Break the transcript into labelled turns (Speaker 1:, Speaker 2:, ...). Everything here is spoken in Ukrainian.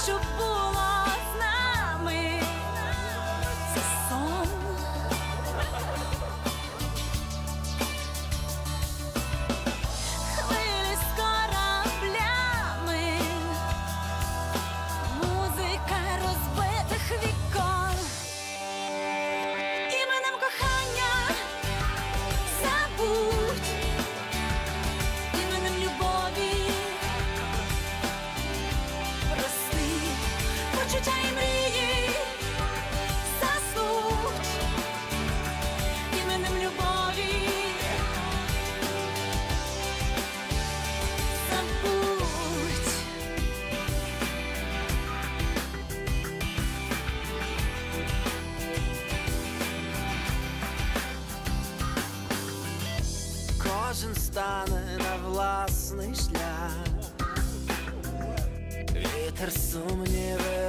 Speaker 1: Je suis... почуття і мрії заснуть іменем любові,
Speaker 2: кожен стане на власний шлях. Вітер сумніви